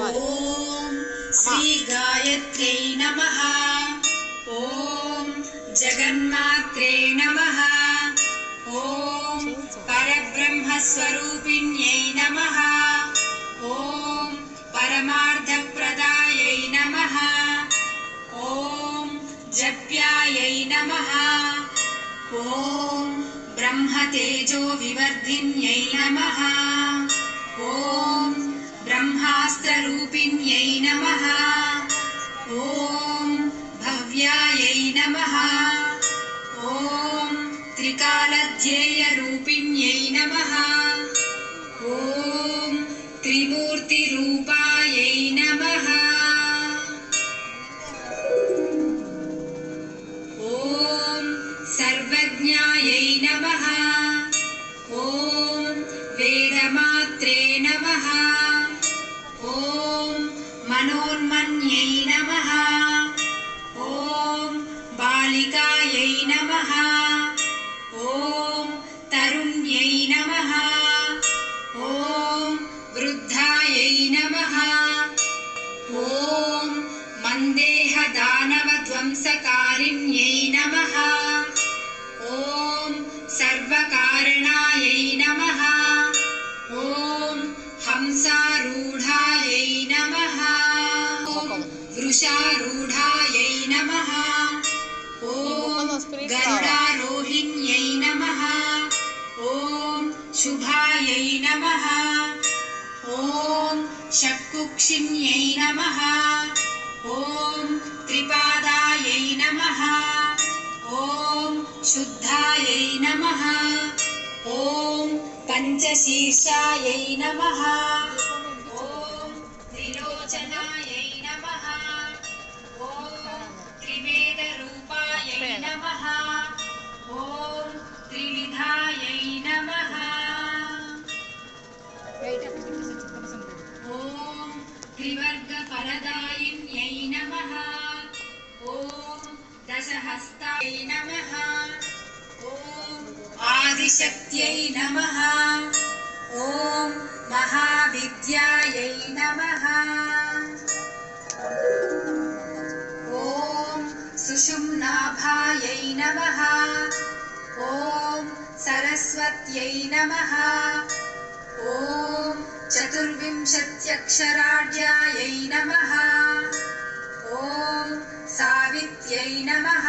ॐ श्रीगायत्र्यै नमः। ॐ जगन्मात्रे नमः। ॐ परब्रह्मस्वरूपिण्यै नमः। ॐ परमार्थप्रदायै नमः। ॐ जप्यायै नमः। ॐ ब्रह्मतेजोविवर्धिन्यै नमः। ॐ ब्रह्मास्त्ररूपिण्यै नमः। ॐ भव्यायै नमः। ॐ त्रिकालध्येयरूपिण्यै नमः। ॐ त्रिमूर्तिरूपायै मन्देहदानवध्वंसकारिण्यै नमः। ॐ सर्वकारणायै नमः। ॐ हंसारूढायै नमः। ॐ वृषारूढायै नमः। ॐ गरुडारोहिण्यै नमः। ॐ शुभायै नमः। ॐ शक्कुक्षिण्यै नमः ॐ त्रिपादायै नमः। ॐ शुद्धायै नमः। ॐ पञ्चशीर्षायै नमः। ॐ त्रिलोचनायै नमः। ॐ त्रिवेदरूपायै नमः। ॐ त्रिविधायै नमः। ॐ आदिशक्त्यै नमः। ॐ महाविद्यायै नमः। ॐ सुषुम्नाभायै नमः। ॐ सरस्वत्यै नमः। ॐ चतुर्विंशत्यक्षराढ्यायै नमः। ॐ सावित्र्यै नमः।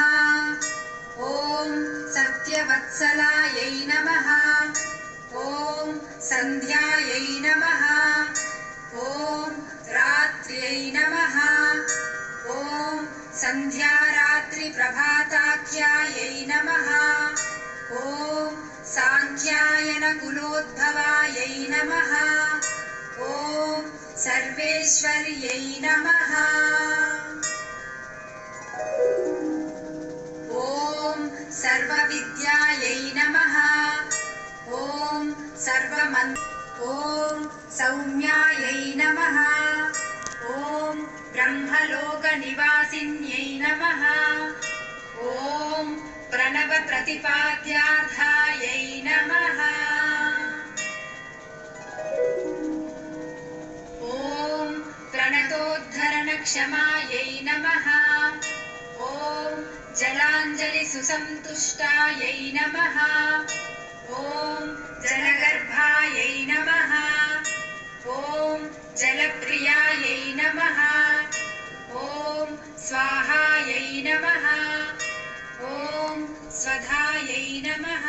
ॐ सत्यवत्सलायै नमः। ॐ सन्ध्यायै नमः। ॐ रात्र्यै नमः। ॐ सन्ध्यारात्रिप्रभाताख्यायै नमः। ॐ साङ्ख्यायनकुलोद्भवायै नमः। ॐ सर्वेश्वर्यै नमः सर्वविद्यायै नमः। ॐ सर्वमन् ॐ सौम्यायै नमः। ॐ ब्रह्मलोकनिवासिन्यै नमः। ॐ प्रणवप्रतिपाद्यार्थायै नमः। ॐ प्रणतोद्धरणक्षमायै नमः जलाञ्जलिसुसन्तुष्टायै नमः। ॐ जलगर्भायै नमः। ॐ जलप्रियायै नमः। ॐ स्वाहायै नमः। ॐ स्वधायै नमः।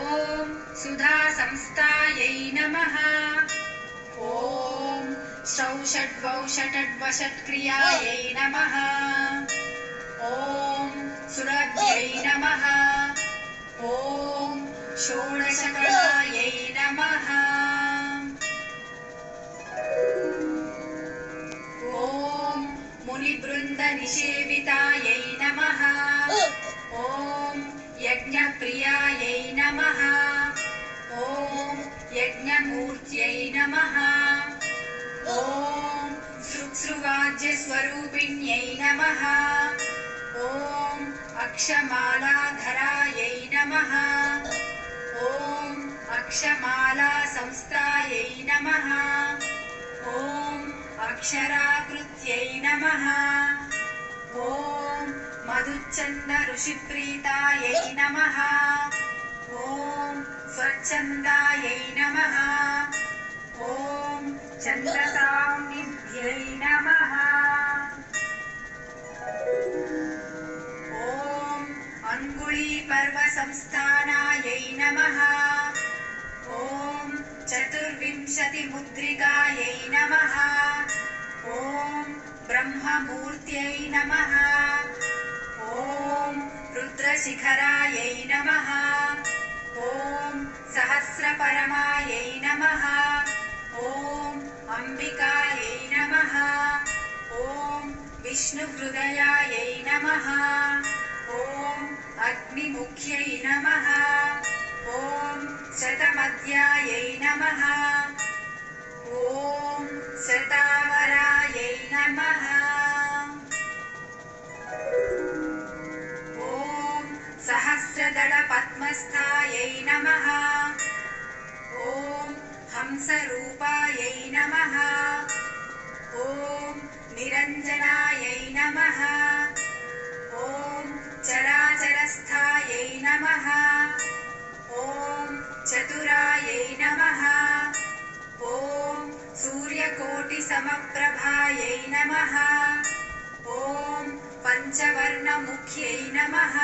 ॐ सुधासंस्थायै नमः। ॐ षट्वषट्क्रियायै नमः। ॐ सुरभ्यै नमः। ॐ षोडशकलायै नमः। ॐ मुनिवृन्दनिषेवितायै नमः। ॐ यज्ञप्रियायै नमः। ॐ यज्ञमूर्त्यै नमः। ॐ सृक्सृवाज्यस्वरूपिण्यै नमः। ॐ अक्षमालाधरायै नमः। ॐ अक्षमालासंस्थायै नमः। ॐ अक्षराकृत्यै नमः। ॐ मधुच्छन्द ऋषिप्रीतायै नमः। ॐ स्वच्छन्दायै नमः। ॐ चन्द्रसाम्निभ्यै अङ्गुलीपर्वसंस्थानायै नमः। ॐ चतुर्विंशतिमुद्रिकायै नमः। ॐ ब्रह्ममूर्त्यै नमः। ॐ रुद्रशिखरायै नमः। ॐ सहस्रपरमायै नमः। ॐ अम्बिकायै नमः। ॐ विष्णुहृदयायै नमः अग्निमुख्यै नमः। ॐ शतमध्यायै नमः। ॐ शतावरायै नमः। ॐ सहस्रदलपद्मस्थायै नमः। ॐ हंसरूपायै नमः। ॐ निरञ्जनायै नमः। ॐ चराचरस्थायै नमः। ॐ चतुरायै नमः। ॐ सूर्यकोटिसमप्रभायै नमः। ॐ पञ्चवर्णमुख्यै नमः